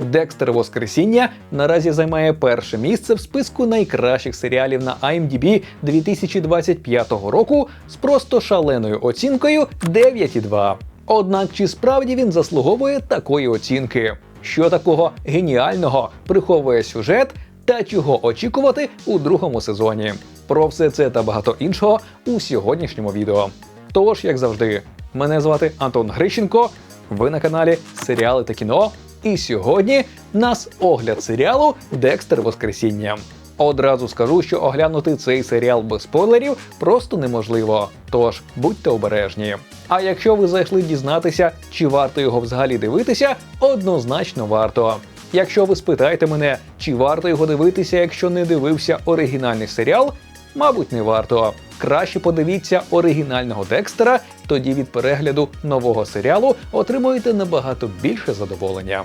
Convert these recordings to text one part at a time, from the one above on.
Декстер Воскресіння наразі займає перше місце в списку найкращих серіалів на IMDb 2025 року з просто шаленою оцінкою 9,2. Однак чи справді він заслуговує такої оцінки? Що такого геніального приховує сюжет та чого очікувати у другому сезоні? Про все це та багато іншого у сьогоднішньому відео. Тож, як завжди, мене звати Антон Грищенко. Ви на каналі Серіали та кіно. І сьогодні нас огляд серіалу Декстер Воскресіння. Одразу скажу, що оглянути цей серіал без спойлерів просто неможливо. Тож будьте обережні. А якщо ви зайшли дізнатися, чи варто його взагалі дивитися, однозначно варто. Якщо ви спитаєте мене, чи варто його дивитися, якщо не дивився оригінальний серіал, мабуть, не варто. Краще подивіться оригінального Декстера, тоді від перегляду нового серіалу отримуєте набагато більше задоволення.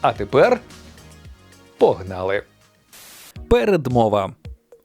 А тепер погнали! Передмова.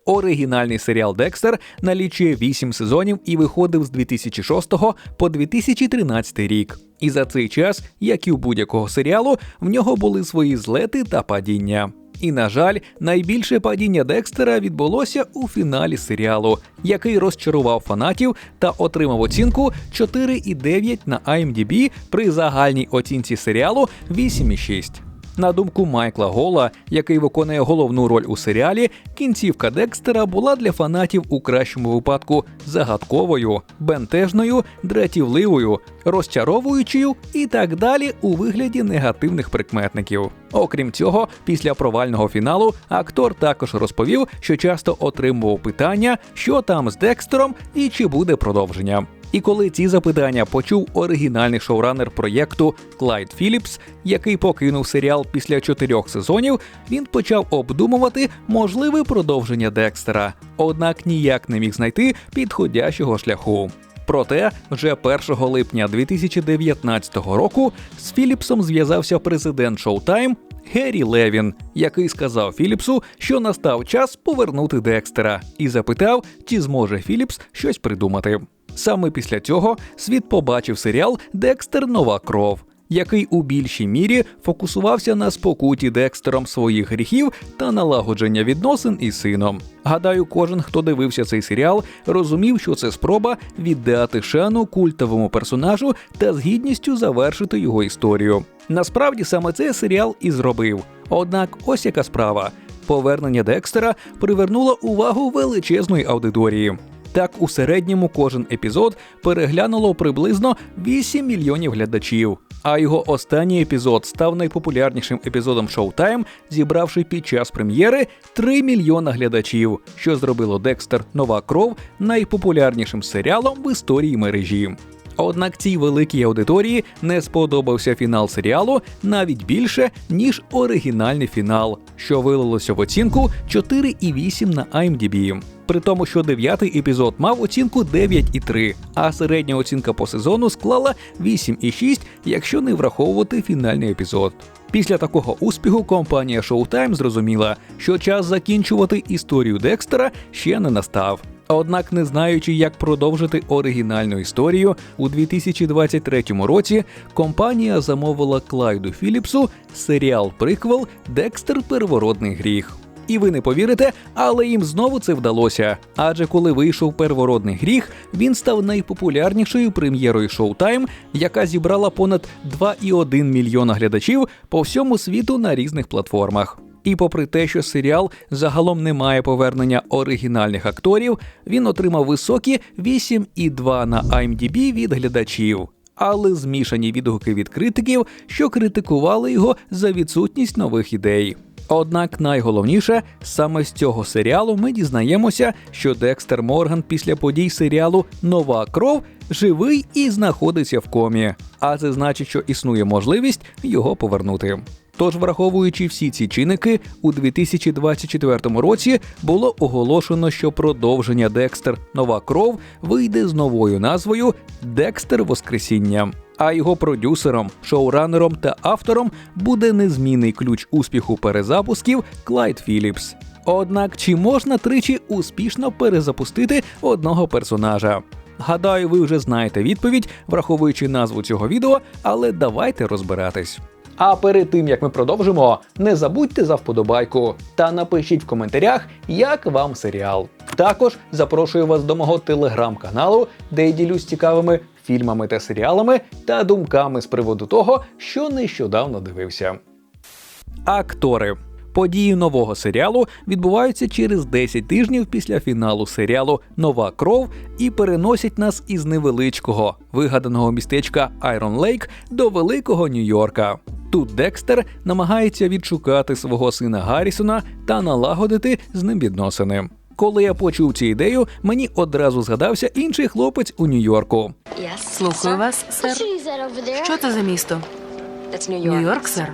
Оригінальний серіал Декстер налічує 8 сезонів і виходив з 2006 по 2013 рік. І за цей час, як і у будь-якого серіалу, в нього були свої злети та падіння. І, на жаль, найбільше падіння Декстера відбулося у фіналі серіалу, який розчарував фанатів та отримав оцінку 4,9 на IMDb при загальній оцінці серіалу 8,6. На думку Майкла Гола, який виконує головну роль у серіалі, кінцівка Декстера була для фанатів у кращому випадку загадковою, бентежною, дратівливою, розчаровуючою і так далі у вигляді негативних прикметників. Окрім цього, після провального фіналу актор також розповів, що часто отримував питання, що там з Декстером і чи буде продовження. І коли ці запитання почув оригінальний шоуранер проєкту Клайд Філіпс, який покинув серіал після чотирьох сезонів, він почав обдумувати можливе продовження Декстера, однак ніяк не міг знайти підходящого шляху. Проте вже 1 липня 2019 року з Філіпсом зв'язався президент Showtime Геррі Левін, який сказав Філіпсу, що настав час повернути Декстера, і запитав, чи зможе Філіпс щось придумати. Саме після цього світ побачив серіал Декстер Нова кров, який у більшій мірі фокусувався на спокуті Декстером своїх гріхів та налагодження відносин із сином. Гадаю, кожен, хто дивився цей серіал, розумів, що це спроба віддати шану культовому персонажу та з гідністю завершити його історію. Насправді саме цей серіал і зробив. Однак, ось яка справа. Повернення Декстера привернуло увагу величезної аудиторії. Так, у середньому кожен епізод переглянуло приблизно 8 мільйонів глядачів. А його останній епізод став найпопулярнішим епізодом Showtime, зібравши під час прем'єри 3 мільйона глядачів, що зробило Декстер Нова кров найпопулярнішим серіалом в історії мережі. Однак цій великій аудиторії не сподобався фінал серіалу навіть більше, ніж оригінальний фінал, що вилилося в оцінку 4,8 на IMDb. При тому, що дев'ятий епізод мав оцінку 9,3, а середня оцінка по сезону склала 8,6, якщо не враховувати фінальний епізод. Після такого успіху компанія Showtime зрозуміла, що час закінчувати історію Декстера ще не настав. Однак, не знаючи, як продовжити оригінальну історію, у 2023 році компанія замовила Клайду Філіпсу серіал приквел Декстер Первородний гріх. І ви не повірите, але їм знову це вдалося. Адже коли вийшов первородний гріх, він став найпопулярнішою прем'єрою Showtime, яка зібрала понад 2,1 мільйона глядачів по всьому світу на різних платформах. І попри те, що серіал загалом не має повернення оригінальних акторів, він отримав високі 8,2 на IMDb від глядачів. Але змішані відгуки від критиків, що критикували його за відсутність нових ідей. Однак найголовніше, саме з цього серіалу ми дізнаємося, що Декстер Морган після подій серіалу Нова кров живий і знаходиться в комі. А це значить, що існує можливість його повернути. Тож, враховуючи всі ці чинники, у 2024 році було оголошено, що продовження Декстер Нова кров вийде з новою назвою Декстер Воскресіння. А його продюсером, шоуранером та автором буде незмінний ключ успіху перезапусків Клайд Філіпс. Однак чи можна тричі успішно перезапустити одного персонажа? Гадаю, ви вже знаєте відповідь, враховуючи назву цього відео, але давайте розбиратись. А перед тим як ми продовжимо, не забудьте за вподобайку та напишіть в коментарях, як вам серіал. Також запрошую вас до мого телеграм-каналу, де я ділюсь цікавими фільмами та серіалами та думками з приводу того, що нещодавно дивився. Актори. Події нового серіалу відбуваються через 10 тижнів після фіналу серіалу Нова кров і переносять нас із невеличкого вигаданого містечка Айрон Лейк до великого Нью-Йорка. Тут Декстер намагається відшукати свого сина Гаррісона та налагодити з ним відносини. Коли я почув цю ідею, мені одразу згадався інший хлопець у Нью-Йорку. Слухаю вас, сер. Що це за місто? Нью-Йорк, сер.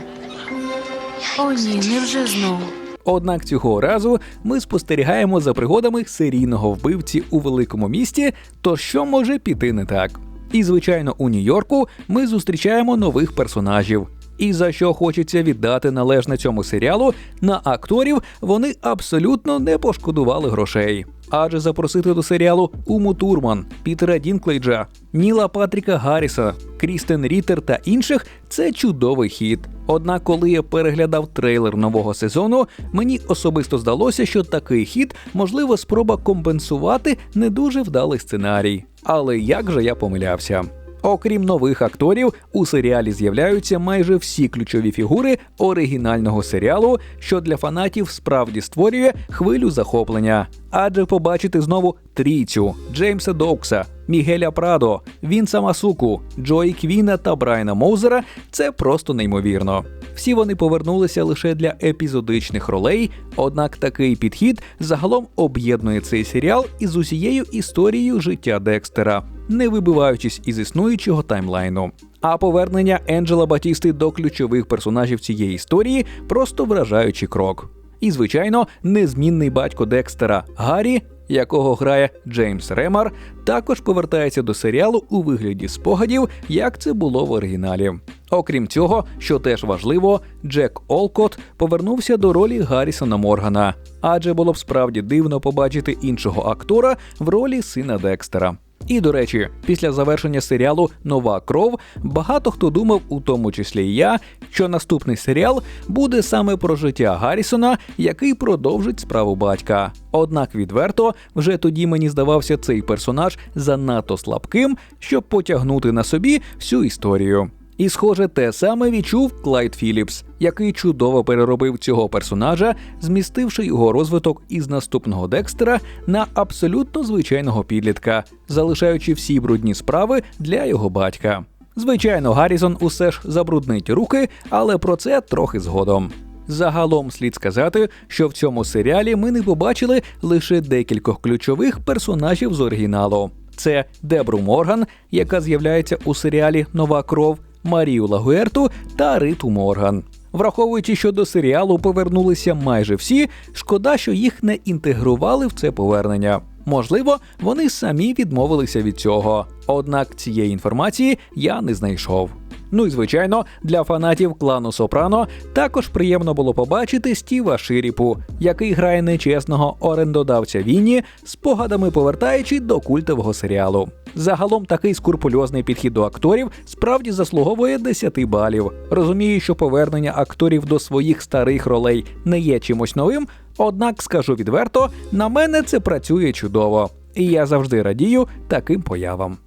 О, ні, невже знову? Однак цього разу ми спостерігаємо за пригодами серійного вбивці у великому місті. То що може піти не так? І звичайно, у Нью-Йорку ми зустрічаємо нових персонажів. І за що хочеться віддати належне цьому серіалу, на акторів вони абсолютно не пошкодували грошей. Адже запросити до серіалу Уму Турман, Пітера Дінклейджа, Ніла Патріка Гарріса, Крістен Рітер та інших це чудовий хід. Однак, коли я переглядав трейлер нового сезону, мені особисто здалося, що такий хід можливо спроба компенсувати не дуже вдалий сценарій. Але як же я помилявся? Окрім нових акторів, у серіалі з'являються майже всі ключові фігури оригінального серіалу, що для фанатів справді створює хвилю захоплення. Адже побачити знову трійцю Джеймса Доукса, Мігеля Прадо, Вінса Масуку, Джої Квіна та Брайана Моузера це просто неймовірно. Всі вони повернулися лише для епізодичних ролей, однак такий підхід загалом об'єднує цей серіал із усією історією життя Декстера, не вибиваючись із існуючого таймлайну. А повернення Енджела Батісти до ключових персонажів цієї історії просто вражаючий крок. І, звичайно, незмінний батько Декстера Гаррі, якого грає Джеймс Ремар, також повертається до серіалу у вигляді спогадів, як це було в оригіналі. Окрім цього, що теж важливо, Джек Олкот повернувся до ролі Гаррісона Моргана, адже було б справді дивно побачити іншого актора в ролі сина Декстера. І до речі, після завершення серіалу Нова кров багато хто думав, у тому числі і я, що наступний серіал буде саме про життя Гаррісона, який продовжить справу батька. Однак відверто вже тоді мені здавався цей персонаж занадто слабким, щоб потягнути на собі всю історію. І, схоже, те саме відчув Клайд Філіпс, який чудово переробив цього персонажа, змістивши його розвиток із наступного Декстера на абсолютно звичайного підлітка, залишаючи всі брудні справи для його батька. Звичайно, Гаррісон усе ж забруднить руки, але про це трохи згодом. Загалом слід сказати, що в цьому серіалі ми не побачили лише декількох ключових персонажів з оригіналу. Це Дебру Морган, яка з'являється у серіалі Нова кров, Марію Лагуерту та Риту Морган. Враховуючи, що до серіалу повернулися майже всі, шкода, що їх не інтегрували в це повернення. Можливо, вони самі відмовилися від цього. Однак цієї інформації я не знайшов. Ну і звичайно, для фанатів клану Сопрано також приємно було побачити Стіва Ширіпу, який грає нечесного орендодавця Вінні, спогадами повертаючи до культового серіалу. Загалом такий скурпульозний підхід до акторів справді заслуговує 10 балів. Розумію, що повернення акторів до своїх старих ролей не є чимось новим, однак скажу відверто, на мене це працює чудово, і я завжди радію таким появам.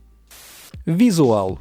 Візуал.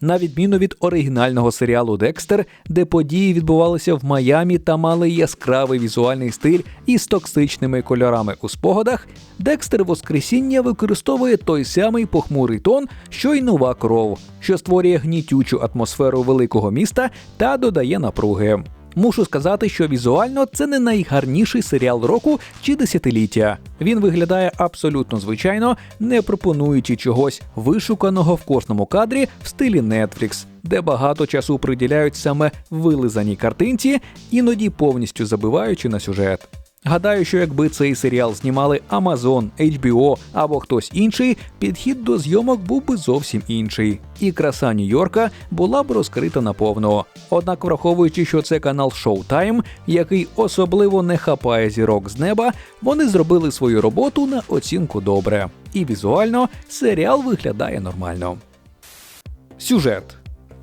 На відміну від оригінального серіалу Декстер, де події відбувалися в Майамі та мали яскравий візуальний стиль із токсичними кольорами у спогадах, Декстер Воскресіння використовує той самий похмурий тон, що й нова кров, що створює гнітючу атмосферу великого міста та додає напруги. Мушу сказати, що візуально це не найгарніший серіал року чи десятиліття. Він виглядає абсолютно звичайно, не пропонуючи чогось вишуканого в кожному кадрі в стилі Netflix, де багато часу приділяють саме вилизаній картинці, іноді повністю забиваючи на сюжет. Гадаю, що якби цей серіал знімали Amazon, HBO або хтось інший, підхід до зйомок був би зовсім інший, і краса Нью-Йорка була б розкрита наповно. Однак, враховуючи, що це канал Showtime, який особливо не хапає зірок з неба, вони зробили свою роботу на оцінку добре. І візуально серіал виглядає нормально. Сюжет.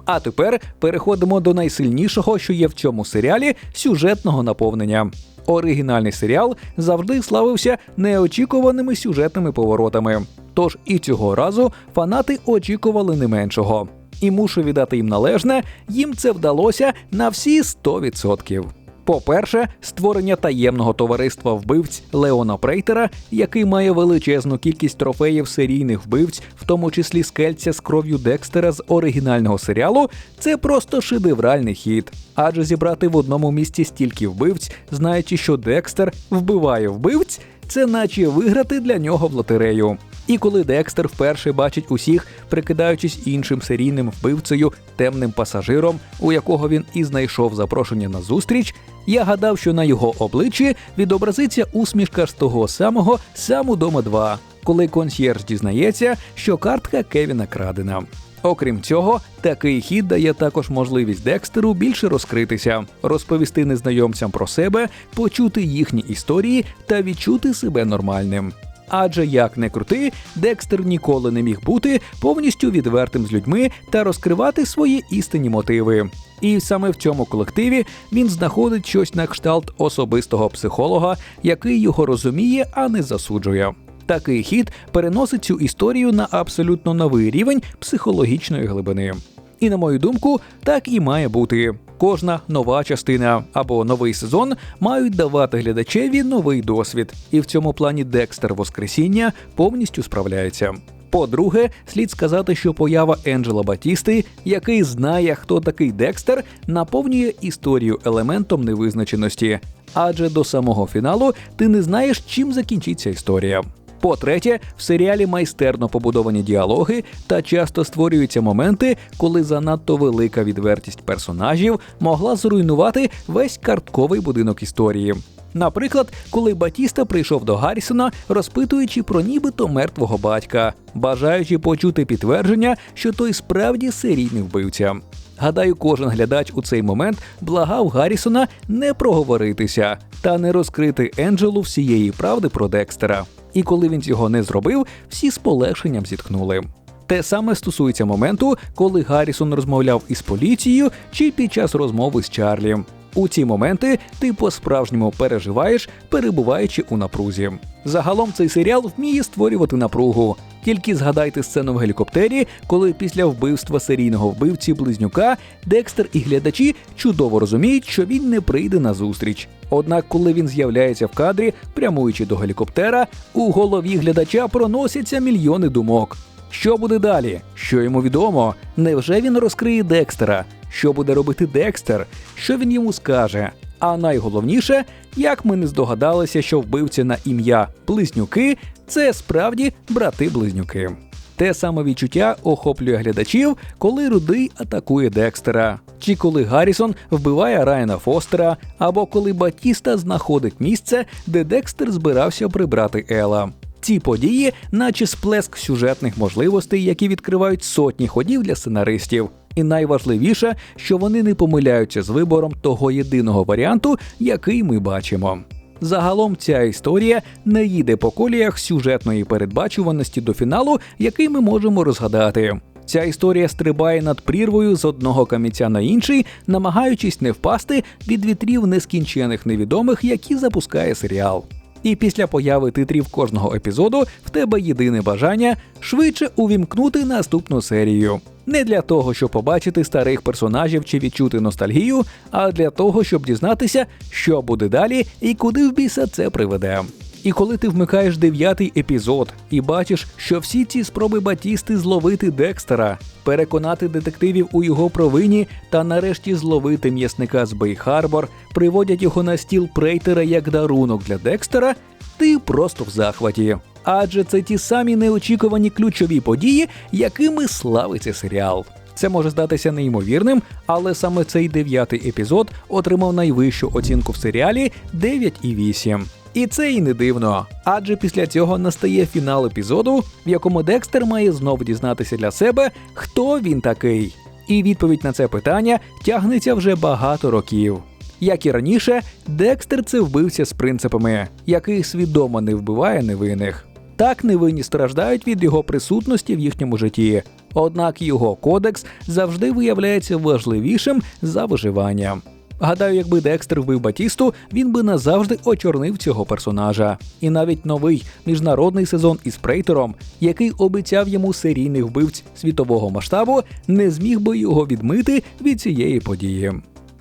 А тепер переходимо до найсильнішого, що є в цьому серіалі сюжетного наповнення. Оригінальний серіал завжди славився неочікуваними сюжетними поворотами. Тож і цього разу фанати очікували не меншого. І мушу віддати їм належне, їм це вдалося на всі 100%. По-перше, створення таємного товариства вбивць Леона Прейтера, який має величезну кількість трофеїв серійних вбивць, в тому числі скельця з кров'ю Декстера з оригінального серіалу, це просто шедевральний хід. Адже зібрати в одному місці стільки вбивць, знаючи, що Декстер вбиває вбивць, це наче виграти для нього в лотерею. І коли Декстер вперше бачить усіх, прикидаючись іншим серійним вбивцею, темним пасажиром, у якого він і знайшов запрошення на зустріч, я гадав, що на його обличчі відобразиться усмішка з того самого саму дома 2, коли консьєрж дізнається, що картка Кевіна крадена. Окрім цього, такий хід дає також можливість Декстеру більше розкритися, розповісти незнайомцям про себе, почути їхні історії та відчути себе нормальним. Адже як не крути, Декстер ніколи не міг бути повністю відвертим з людьми та розкривати свої істинні мотиви. І саме в цьому колективі він знаходить щось на кшталт особистого психолога, який його розуміє, а не засуджує. Такий хід переносить цю історію на абсолютно новий рівень психологічної глибини. І на мою думку, так і має бути. Кожна нова частина або новий сезон мають давати глядачеві новий досвід, і в цьому плані Декстер Воскресіння повністю справляється. По-друге, слід сказати, що поява Енджела Батісти, який знає, хто такий Декстер, наповнює історію елементом невизначеності, адже до самого фіналу ти не знаєш, чим закінчиться історія. По-третє, в серіалі майстерно побудовані діалоги та часто створюються моменти, коли занадто велика відвертість персонажів могла зруйнувати весь картковий будинок історії. Наприклад, коли Батіста прийшов до Гаррісона, розпитуючи про нібито мертвого батька, бажаючи почути підтвердження, що той справді серійний вбивця. Гадаю, кожен глядач у цей момент благав Гаррісона не проговоритися та не розкрити Енджелу всієї правди про Декстера. І коли він цього не зробив, всі з полегшенням зітхнули. Те саме стосується моменту, коли Гаррісон розмовляв із поліцією чи під час розмови з Чарлі. У ці моменти ти по-справжньому переживаєш, перебуваючи у напрузі. Загалом цей серіал вміє створювати напругу. Тільки згадайте сцену в гелікоптері, коли після вбивства серійного вбивці близнюка Декстер і глядачі чудово розуміють, що він не прийде на зустріч. Однак, коли він з'являється в кадрі, прямуючи до гелікоптера, у голові глядача проносяться мільйони думок. Що буде далі? Що йому відомо? Невже він розкриє Декстера? Що буде робити Декстер? Що він йому скаже? А найголовніше, як ми не здогадалися, що вбивця на ім'я Близнюки це справді брати-близнюки. Те саме відчуття охоплює глядачів, коли Рудий атакує Декстера, чи коли Гаррісон вбиває Райана Фостера, або коли Батіста знаходить місце, де Декстер збирався прибрати Ела. Ці події, наче сплеск сюжетних можливостей, які відкривають сотні ходів для сценаристів. І найважливіше, що вони не помиляються з вибором того єдиного варіанту, який ми бачимо. Загалом ця історія не їде по коліях сюжетної передбачуваності до фіналу, який ми можемо розгадати. Ця історія стрибає над прірвою з одного камінця на інший, намагаючись не впасти від вітрів нескінчених невідомих, які запускає серіал. І після появи титрів кожного епізоду в тебе єдине бажання швидше увімкнути наступну серію. Не для того, щоб побачити старих персонажів чи відчути ностальгію, а для того, щоб дізнатися, що буде далі і куди в біса це приведе. І коли ти вмикаєш дев'ятий епізод і бачиш, що всі ці спроби Батісти зловити Декстера, переконати детективів у його провині та нарешті зловити м'ясника з Бей-Харбор, приводять його на стіл Прейтера як дарунок для Декстера, ти просто в захваті. Адже це ті самі неочікувані ключові події, якими славиться серіал. Це може здатися неймовірним, але саме цей дев'ятий епізод отримав найвищу оцінку в серіалі 9,8. І це і не дивно, адже після цього настає фінал епізоду, в якому Декстер має знову дізнатися для себе, хто він такий. І відповідь на це питання тягнеться вже багато років. Як і раніше, Декстер це вбивця з принципами, який свідомо не вбиває невинних. Так невинні страждають від його присутності в їхньому житті. Однак його кодекс завжди виявляється важливішим за виживання. Гадаю, якби Декстер вбив Батісту, він би назавжди очорнив цього персонажа. І навіть новий міжнародний сезон із Прейтером, який обіцяв йому серійних вбивць світового масштабу, не зміг би його відмити від цієї події.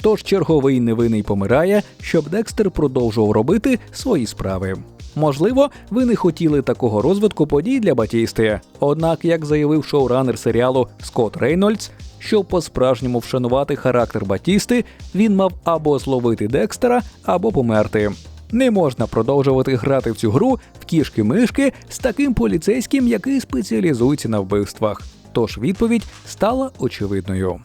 Тож черговий невинний помирає, щоб Декстер продовжував робити свої справи. Можливо, ви не хотіли такого розвитку подій для Батісти. Однак, як заявив шоуранер серіалу Скотт Рейнольдс, щоб по-справжньому вшанувати характер Батісти, він мав або зловити Декстера, або померти. Не можна продовжувати грати в цю гру в кішки-мишки з таким поліцейським, який спеціалізується на вбивствах. Тож відповідь стала очевидною.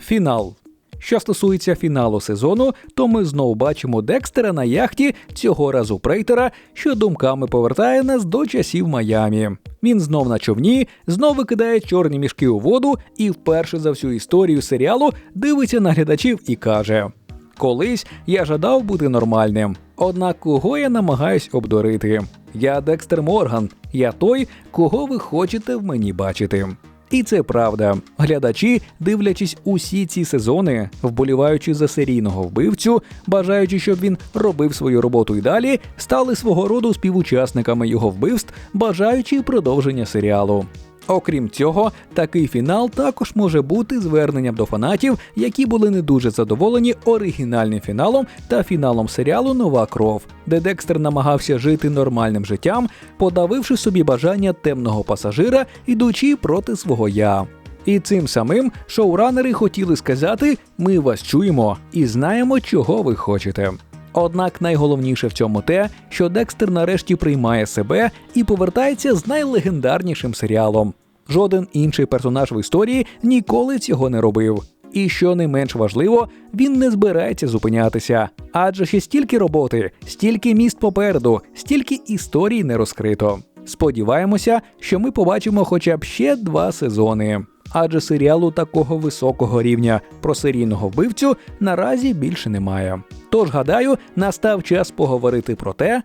Фінал. Що стосується фіналу сезону, то ми знову бачимо Декстера на яхті цього разу Прейтера, що думками повертає нас до часів Майамі. Він знов на човні, знов викидає чорні мішки у воду і вперше за всю історію серіалу дивиться на глядачів і каже: Колись я жадав бути нормальним. Однак кого я намагаюсь обдурити? Я Декстер Морган, я той, кого ви хочете в мені бачити. І це правда. Глядачі, дивлячись усі ці сезони, вболіваючи за серійного вбивцю, бажаючи, щоб він робив свою роботу і далі, стали свого роду співучасниками його вбивств, бажаючи продовження серіалу. Окрім цього, такий фінал також може бути зверненням до фанатів, які були не дуже задоволені оригінальним фіналом та фіналом серіалу Нова кров, де Декстер намагався жити нормальним життям, подавивши собі бажання темного пасажира, ідучи проти свого я. І цим самим шоуранери хотіли сказати: ми вас чуємо і знаємо, чого ви хочете. Однак найголовніше в цьому те, що Декстер нарешті приймає себе і повертається з найлегендарнішим серіалом. Жоден інший персонаж в історії ніколи цього не робив. І що не менш важливо, він не збирається зупинятися. Адже ще стільки роботи, стільки міст попереду, стільки історій не розкрито. Сподіваємося, що ми побачимо хоча б ще два сезони. Адже серіалу такого високого рівня про серійного вбивцю наразі більше немає. Тож, гадаю, настав час поговорити про те,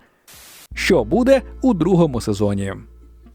що буде у другому сезоні.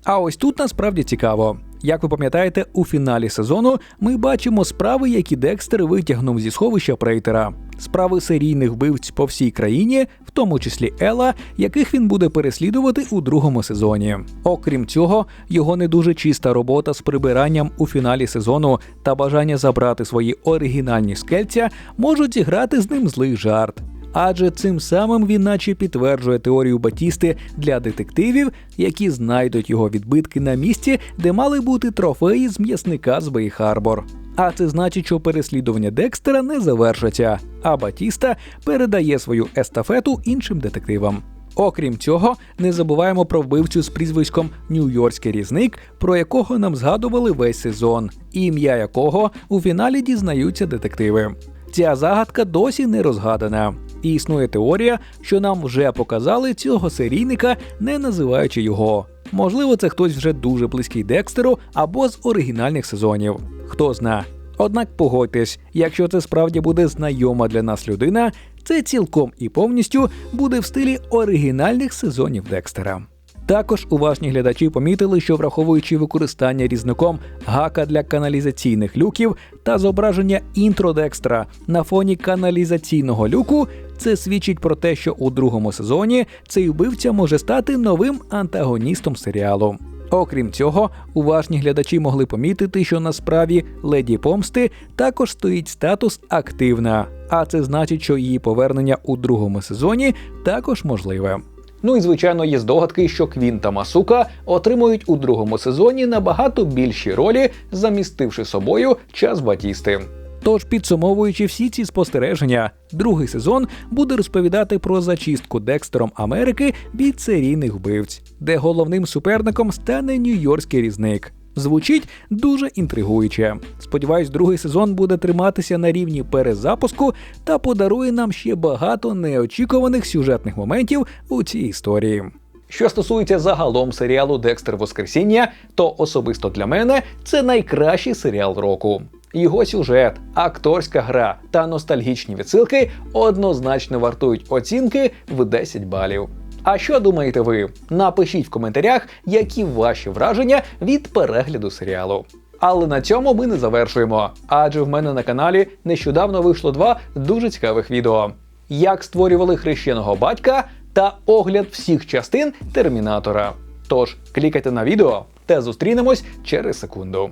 А ось тут насправді цікаво. Як ви пам'ятаєте, у фіналі сезону ми бачимо справи, які Декстер витягнув зі сховища Прейтера. Справи серійних вбивць по всій країні, в тому числі Ела, яких він буде переслідувати у другому сезоні. Окрім цього, його не дуже чиста робота з прибиранням у фіналі сезону та бажання забрати свої оригінальні скельця можуть зіграти з ним злий жарт. Адже цим самим він наче підтверджує теорію Батісти для детективів, які знайдуть його відбитки на місці, де мали бути трофеї з м'ясника з Бей Харбор. А це значить, що переслідування Декстера не завершаться, а Батіста передає свою естафету іншим детективам. Окрім цього, не забуваємо про вбивцю з прізвиськом Нью-Йоркський різник, про якого нам згадували весь сезон, ім'я якого у фіналі дізнаються детективи. Ця загадка досі не розгадана. І існує теорія, що нам вже показали цього серійника, не називаючи його. Можливо, це хтось вже дуже близький Декстеру або з оригінальних сезонів. Хто зна. Однак погодьтесь, якщо це справді буде знайома для нас людина, це цілком і повністю буде в стилі оригінальних сезонів Декстера. Також уважні глядачі помітили, що враховуючи використання різником гака для каналізаційних люків та зображення інтро Декстра на фоні каналізаційного люку, це свідчить про те, що у другому сезоні цей вбивця може стати новим антагоністом серіалу. Окрім цього, уважні глядачі могли помітити, що на справі леді помсти також стоїть статус активна, а це значить, що її повернення у другому сезоні також можливе. Ну і звичайно є здогадки, що Квін та Масука отримують у другому сезоні набагато більші ролі, замістивши собою час Батісти. Тож, підсумовуючи всі ці спостереження, другий сезон буде розповідати про зачистку Декстером Америки від серійних вбивць, де головним суперником стане Нью-Йоркський різник. Звучить дуже інтригуюче. Сподіваюсь, другий сезон буде триматися на рівні перезапуску та подарує нам ще багато неочікуваних сюжетних моментів у цій історії. Що стосується загалом серіалу Декстер Воскресіння, то особисто для мене це найкращий серіал року. Його сюжет, акторська гра та ностальгічні відсилки однозначно вартують оцінки в 10 балів. А що думаєте ви? Напишіть в коментарях, які ваші враження від перегляду серіалу. Але на цьому ми не завершуємо, адже в мене на каналі нещодавно вийшло два дуже цікавих відео: як створювали хрещеного батька та огляд всіх частин Термінатора. Тож клікайте на відео та зустрінемось через секунду.